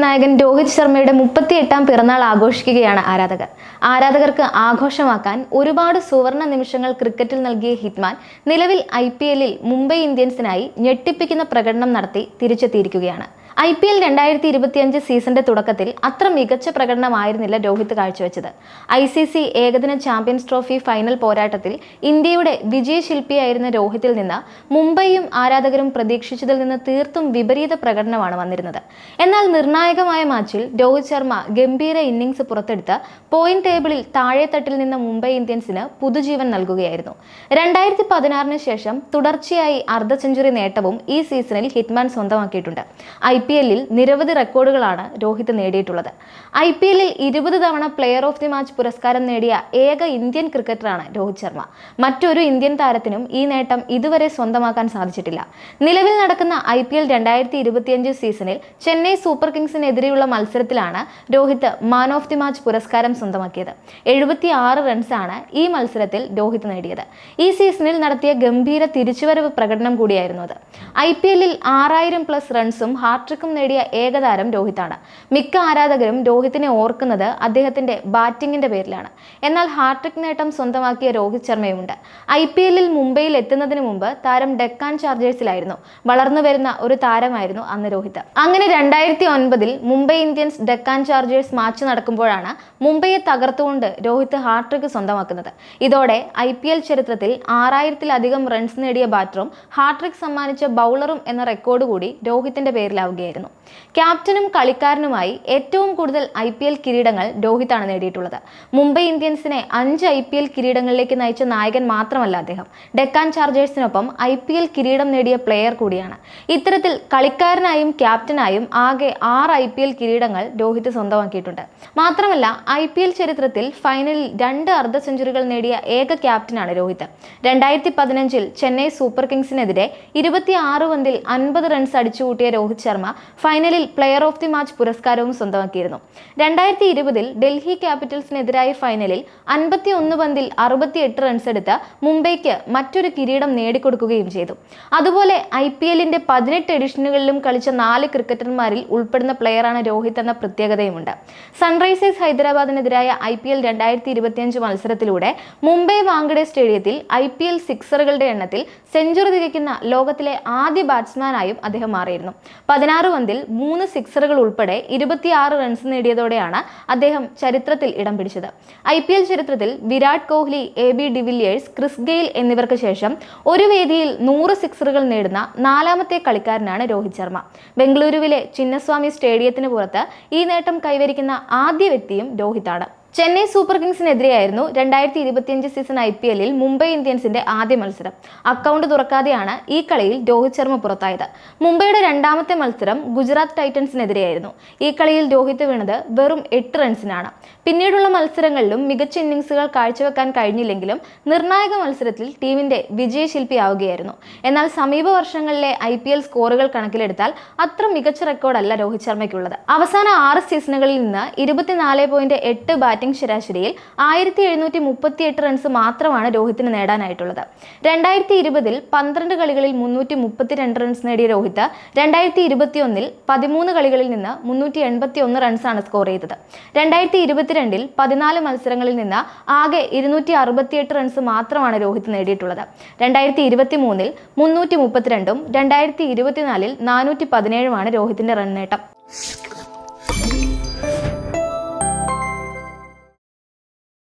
അധിനായകൻ രോഹിത് ശർമ്മയുടെ മുപ്പത്തിയെട്ടാം പിറന്നാൾ ആഘോഷിക്കുകയാണ് ആരാധകർ. ആരാധകർക്ക് ആഘോഷമാക്കാൻ ഒരുപാട് സുവർണ നിമിഷങ്ങൾ ക്രിക്കറ്റിൽ നൽകിയ ഹിറ്റ്മാൻ നിലവിൽ ഐ മുംബൈ ഇന്ത്യൻസിനായി ഞെട്ടിപ്പിക്കുന്ന പ്രകടനം നടത്തി തിരിച്ചെത്തിയിരിക്കുകയാണ്. ഐ പി എൽ രണ്ടായിരത്തി ഇരുപത്തിയഞ്ച് സീസണിന്റെ തുടക്കത്തിൽ അത്ര മികച്ച പ്രകടനമായിരുന്നില്ല രോഹിത് കാഴ്ചവെച്ചത്. ഐ സി സി ഏകദിന ചാമ്പ്യൻസ് ട്രോഫി ഫൈനൽ പോരാട്ടത്തിൽ ഇന്ത്യയുടെ വിജയശില്പിയായിരുന്ന രോഹിത്തിൽ നിന്ന് മുംബൈയും ആരാധകരും പ്രതീക്ഷിച്ചതിൽ നിന്ന് തീർത്തും വിപരീത പ്രകടനമാണ് വന്നിരുന്നത്. എന്നാൽ നിർണായകമായ മാച്ചിൽ രോഹിത് ശർമ്മ ഗംഭീര ഇന്നിംഗ്സ് പുറത്തെടുത്ത് പോയിന്റ് ടേബിളിൽ താഴെത്തട്ടിൽ നിന്ന മുംബൈ ഇന്ത്യൻസിന് പുതുജീവൻ നൽകുകയായിരുന്നു. രണ്ടായിരത്തി പതിനാറിന് ശേഷം തുടർച്ചയായി അർദ്ധ സെഞ്ചുറി നേട്ടവും ഈ സീസണിൽ ഹിറ്റ്മാൻ സ്വന്തമാക്കിയിട്ടുണ്ട്. ഐ പി എല്ലിൽ നിരവധി റെക്കോർഡുകളാണ് രോഹിത് നേടിയിട്ടുള്ളത്. ഐ പി എല്ലിൽ ഇരുപത് തവണ പ്ലെയർ ഓഫ് ദി മാച്ച് പുരസ്കാരം നേടിയ ഏക ഇന്ത്യൻ ക്രിക്കറ്ററാണ് രോഹിത് ശർമ്മ. മറ്റൊരു ഇന്ത്യൻ താരത്തിനും ഈ നേട്ടം ഇതുവരെ സ്വന്തമാക്കാൻ സാധിച്ചിട്ടില്ല. നിലവിൽ നടക്കുന്ന ഐ പി എൽ രണ്ടായിരത്തി ഇരുപത്തിയഞ്ച് സീസണിൽ ചെന്നൈ സൂപ്പർ കിങ്സിനെതിരെയുള്ള മത്സരത്തിലാണ് Rohit man of the match പുരസ്കാരം സ്വന്തമാക്കിയത്. എഴുപത്തി ആറ് റൺസാണ് ഈ മത്സരത്തിൽ രോഹിത് നേടിയത്. ഈ സീസണിൽ നടത്തിയ ഗംഭീര തിരിച്ചുവരവ് പ്രകടനം കൂടിയായിരുന്നു അത്. ഐ പി എല്ലിൽ ആറായിരം പ്ലസ് റൺസും ഹാട്രിക്കും നേടിയ ഏകതാരം രോഹിത്താണ്. മിക്ക ആരാധകരും രോഹിത്തിനെ ഓർക്കുന്നത് അദ്ദേഹത്തിന്റെ ബാറ്റിംഗിന്റെ പേരിലാണ്. എന്നാൽ ഹാട്രിക് നേട്ടം സ്വന്തമാക്കിയ രോഹിത് ശർമ്മയുമുണ്ട്. ഐ പി എല്ലിൽ മുംബൈയിൽ എത്തുന്നതിന് മുമ്പ് താരം ഡെക്കാൻ ചാർജേഴ്സിലായിരുന്നു. വളർന്നു വരുന്ന ഒരു താരമായിരുന്നു അന്ന് രോഹിത്. അങ്ങനെ രണ്ടായിരത്തി ഒൻപതിൽ Mumbai Indians Deccan Chargers match നടക്കുമ്പോഴാണ് മുംബൈയെ തകർത്തുകൊണ്ട് രോഹിത് ഹാട്രിക് സ്വന്തമാക്കുന്നത്. ഇതോടെ ഐ പി എൽ ചരിത്രത്തിൽ ആറായിരത്തിലധികം റൺസ് നേടിയ ബാറ്ററും ഹാട്രിക് സമ്മാനിച്ച ബൗളറും എന്ന റെക്കോർഡ് കൂടി രോഹിത്തിന്റെ പേരിലാവുകയായിരുന്നു ക്യാപ്റ്റനും കളിക്കാരനുമായി ഏറ്റവും കൂടുതൽ ഐ പി എൽ കിരീടങ്ങൾ രോഹിത്താണ് നേടിയിട്ടുള്ളത്. മുംബൈ ഇന്ത്യൻസിനെ അഞ്ച് ഐ പി എൽ കിരീടങ്ങളിലേക്ക് നയിച്ച നായകൻ മാത്രമല്ല അദ്ദേഹം. ഡെക്കാൻ ചാർജേഴ്സിനൊപ്പം ഐ പി എൽ കിരീടം നേടിയ പ്ലെയർ കൂടിയാണ്. ഇത്തരത്തിൽ കളിക്കാരനായും ക്യാപ്റ്റനായും ആകെ ആറ് ഐ പി എൽ കിരീടങ്ങൾ രോഹിത് സ്വന്തമാക്കിയിട്ടുണ്ട്. മാത്രമല്ല ഐ പി എൽ ചരിത്രത്തിൽ ഫൈനലിൽ രണ്ട് അർദ്ധ സെഞ്ചുറികൾ നേടിയ ഏക ക്യാപ്റ്റനാണ് രോഹിത്. രണ്ടായിരത്തി പതിനഞ്ചിൽ ചെന്നൈ സൂപ്പർ കിങ്സിനെതിരെ ഇരുപത്തി ആറ് പന്തിൽ അൻപത് റൺസ് അടിച്ചുകൂട്ടിയ രോഹിത് ശർമ്മ ഫൈനലിൽ പ്ലെയർ ഓഫ് ദി മാച്ച് പുരസ്കാരവും സ്വന്തമാക്കിയിരുന്നു. രണ്ടായിരത്തി ഇരുപതിൽ ഡൽഹി ക്യാപിറ്റൽസിനെതിരായ ഫൈനലിൽ അൻപത്തി ഒന്ന് പന്തിൽ അറുപത്തിയെട്ട് റൺസ് എടുത്ത മുംബൈക്ക് മറ്റൊരു കിരീടം നേടിക്കൊടുക്കുകയും ചെയ്തു. അതുപോലെ ഐ പി എല്ലിന്റെ പതിനെട്ട് എഡിഷനുകളിലും കളിച്ച നാല് ക്രിക്കറ്റർമാരിൽ ഉൾപ്പെടുന്ന പ്ലെയറാണ് രോഹിത് എന്ന പ്രത്യേകതയുമുണ്ട്. സൺറൈസേഴ്സ് ഹൈദരാബാദിനെതിരായ ഐ പി എൽ രണ്ടായിരത്തി ഇരുപത്തിയഞ്ച് മത്സരത്തിലൂടെ മുംബൈ വാങ്കഡെ സ്റ്റേഡിയത്തിൽ ഐ പി എൽ സിക്സറുകളുടെ എണ്ണത്തിൽ സെഞ്ചുറി തികയ്ക്കുന്ന ലോകത്തിലെ ആദ്യ ബാറ്റ്സ്മാനായും അദ്ദേഹം മാറിയിരുന്നു. പതിനാറ് പന്തിൽ മൂന്ന് സിക്സറുകൾ ഉൾപ്പെടെ ഇരുപത്തിയാറ് റൺസ് നേടിയതോടെയാണ് അദ്ദേഹം ചരിത്രത്തിൽ ഇടം പിടിച്ചത്. ഐ പി എൽ ചരിത്രത്തിൽ Virat Kohli A B de Villiers Chris Gayle എന്നിവർക്ക് ശേഷം ഒരു വേദിയിൽ നൂറ് സിക്സറുകൾ നേടുന്ന നാലാമത്തെ കളിക്കാരനാണ് രോഹിത് ശർമ്മ. ബംഗളൂരുവിലെ ചിന്നസ്വാമി സ്റ്റേഡിയത്തിന് പുറത്ത് ഈ നേട്ടം കൈവരിക്കുന്ന ആദ്യ വ്യക്തിയും രോഹിതാണ്. ചെന്നൈ സൂപ്പർ കിങ്സിനെതിരെയായിരുന്നു രണ്ടായിരത്തി ഇരുപത്തിയഞ്ച് സീസൺ ഐ പി എല്ലിൽ മുംബൈ ഇന്ത്യൻസിന്റെ ആദ്യ മത്സരം. അക്കൗണ്ട് തുറക്കാതെയാണ് ഈ കളിയിൽ രോഹിത് ശർമ്മ പുറത്തായത്. മുംബൈയുടെ രണ്ടാമത്തെ മത്സരം ഗുജറാത്ത് ടൈറ്റൻസിനെതിരെയായിരുന്നു. ഈ കളിയിൽ രോഹിത് വീണത് വെറും എട്ട് റൺസിനാണ് പിന്നീടുള്ള മത്സരങ്ങളിലും മികച്ച ഇന്നിംഗ്സുകൾ കാഴ്ചവെക്കാൻ കഴിഞ്ഞില്ലെങ്കിലും നിർണായക മത്സരത്തിൽ ടീമിന്റെ വിജയശില്പിയാവുകയായിരുന്നു. എന്നാൽ സമീപ വർഷങ്ങളിലെ ഐ പി എൽ സ്കോറുകൾ കണക്കിലെടുത്താൽ അത്ര മികച്ച റെക്കോർഡല്ല രോഹിത് ശർമ്മയ്ക്കുള്ളത്. അവസാന ആറ് സീസണുകളിൽ നിന്ന് ഇരുപത്തിനാല് പോയിന്റ് എട്ട് ബാറ്റിംഗ് ശരാശരിയിൽ ആയിരത്തി എഴുന്നൂറ്റി മുപ്പത്തിയെട്ട് റൺസ് മാത്രമാണ് രോഹിത്തിന് നേടാനായിട്ടുള്ളത്. രണ്ടായിരത്തി ഇരുപതിൽ പന്ത്രണ്ട് കളികളിൽ മുന്നൂറ്റി മുപ്പത്തിരണ്ട് റൺസ് നേടിയ രോഹിത് രണ്ടായിരത്തി ഇരുപത്തിയൊന്നിൽ പതിമൂന്ന് കളികളിൽ നിന്ന് മുന്നൂറ്റി എൺപത്തി ഒന്ന് റൺസാണ് സ്കോർ ചെയ്തത്. രണ്ടായിരത്തി ഇരുപത്തിരണ്ടിൽ പതിനാല് മത്സരങ്ങളിൽ നിന്ന് ആകെ ഇരുന്നൂറ്റി അറുപത്തിയെട്ട് റൺസ് മാത്രമാണ് രോഹിത് നേടിയിട്ടുള്ളത്. രണ്ടായിരത്തി ഇരുപത്തി മൂന്നിൽ മുന്നൂറ്റി മുപ്പത്തിരണ്ടും രണ്ടായിരത്തി ഇരുപത്തിനാലിൽ നാനൂറ്റി പതിനേഴുമാണ് രോഹിത്തിന്റെ റൺ നേട്ടം.